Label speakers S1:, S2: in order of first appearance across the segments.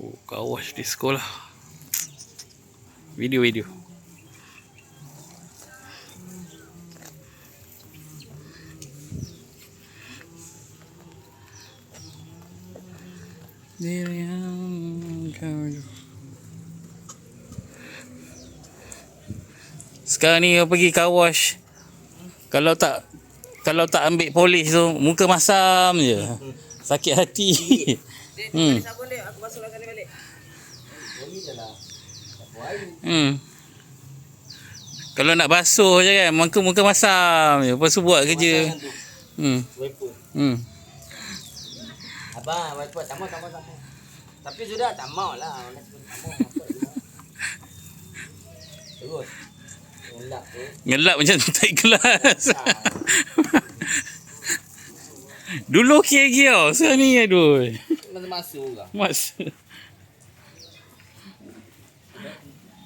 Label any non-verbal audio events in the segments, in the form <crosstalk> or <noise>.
S1: Oh, kawas di sekolah. Video video. Diri kau Sekarang ni kau pergi kawash Kalau tak Kalau tak ambil polis tu Muka masam je Sakit hati <laughs> Hmm
S2: Sabun dia, aku basuh kali balik.
S1: Hmm Kalau nak basuh je kan Muka muka masam je Lepas tu buat kerja Hmm
S3: Wiper.
S1: Hmm
S3: Abang, wiper. Tak mau, tak mau, tak mau. Tapi sudah tak mau lah. Terus. Ngelak tu.
S1: Ngelap macam tak ikhlas <laughs> Dulu tau Sekarang ni aduh
S3: Masa masuk lah.
S1: Mas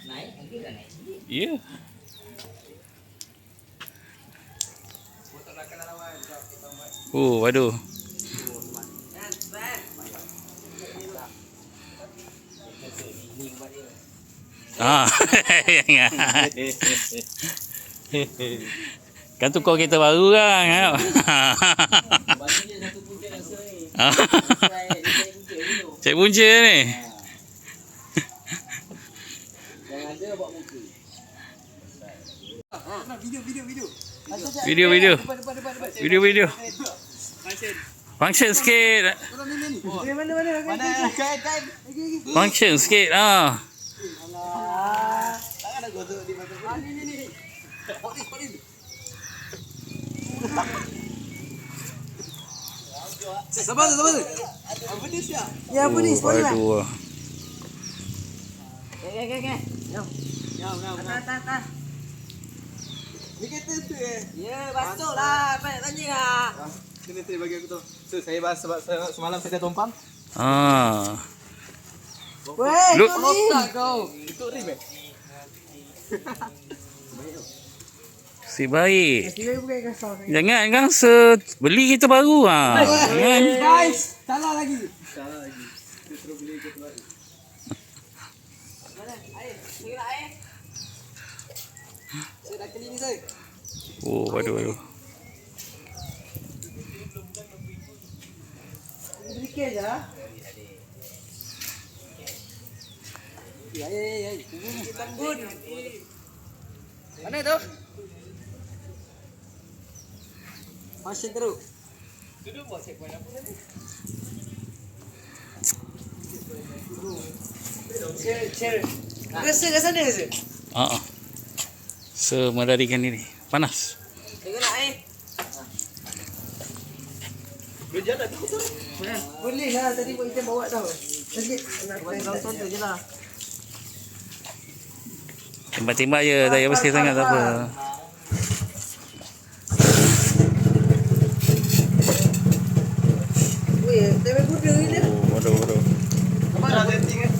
S3: Naik, nanti dah naik.
S1: Ya Oh, waduh. Ah, <laughs> kan tukar kereta baru kan.
S3: Bagi dia satu punca rasa ni. <laughs>
S1: Ah,
S3: Try, dia try punca dulu.
S1: Cek punca ni.
S2: Video, video, video.
S1: Video video.
S2: Function.
S1: Sikit. Function sikit ah.
S2: Alah. Takkan gosok di mata. Ah, ni, ni, ni. Polis, polis. Sabar tu, sabar tu. Apa ni siap? Ya, apa ni? Spoiler lah.
S1: Waduh.
S2: Okay, okay, okay. Jom. Jom, jom, jom. Atas, atas. Ni kereta tu eh. Ya, basuh lah. Apa nak tanya lah.
S4: Sini sini bagi aku tu. So saya bahas sebab semalam saya tumpang.
S1: Ah.
S2: Weh,
S1: Look.
S2: kau ni.
S4: kau. Itu rim eh.
S1: Si baik.
S2: Dia bukan kasar.
S1: Jangan kan se beli kereta baru ah. Jangan.
S2: Guys, salah lagi.
S4: Salah lagi. Dia terus beli ke tempat.
S2: Mana? Air. Air. Saya dah clean ni, saya.
S1: Oh, waduh waduh.
S2: Sedikit je lah. Ya, ya, ya, ya. Tembun. Mana tu? Masih teruk. Share, share. Rasa kat sana?
S1: Ah. ah. Semelarikan diri. Panas.
S2: Tengok nak air. Boleh lah tadi pun kita bawa tau. Sikit nak tu je lah.
S1: Tembak-tembak je, tak payah bersih sangat tak apa.
S2: Weh, tapi kuda ni dia.
S1: Oh, waduh waduh.
S2: Mana setting kan?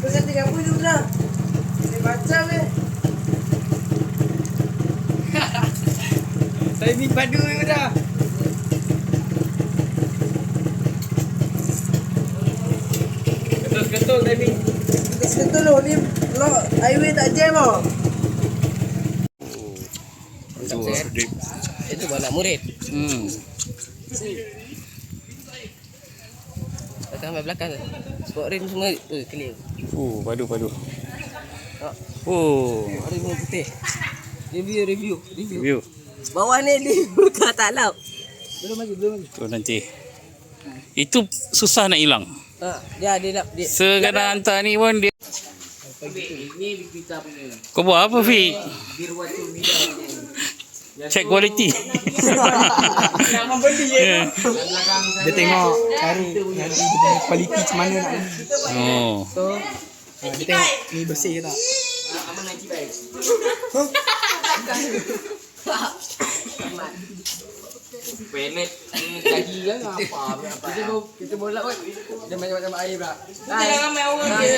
S2: Kau setting apa tu dah? Dia macam eh. Saya ni padu ni dah.
S4: Ketul-ketul
S2: seketul lo ni lo highway tak jam oh.
S1: Sedip.
S3: Itu balak murid.
S1: Hmm.
S3: Datang sampai belakang tu. Spot rim semua tu clear.
S1: Oh, waduh.
S3: Tak.
S1: Oh,
S3: Rim yang putih. Review, review, review.
S1: view.
S3: Bawah ni ni buka tak laut.
S2: Belum lagi, belum lagi.
S1: Tu nanti. Itu susah nak hilang.
S3: Ha, dia dia nak dia.
S1: Sekarang hantar ni pun dia
S3: Ni kita punya.
S1: Kau buat apa Fik?
S3: Biru mida.
S1: Check quality.
S2: Jangan beli <laughs>
S1: Ya.
S4: Dia tengok cari nanti dia punya kualiti macam mana nak beli.
S1: Oh.
S4: So dia tengok ni bersih ke tak.
S3: Aman nak cibai. Pelet ni lagi kan apa. Kita kita bola kan. Dia macam-macam air pula. Jangan main orang dia.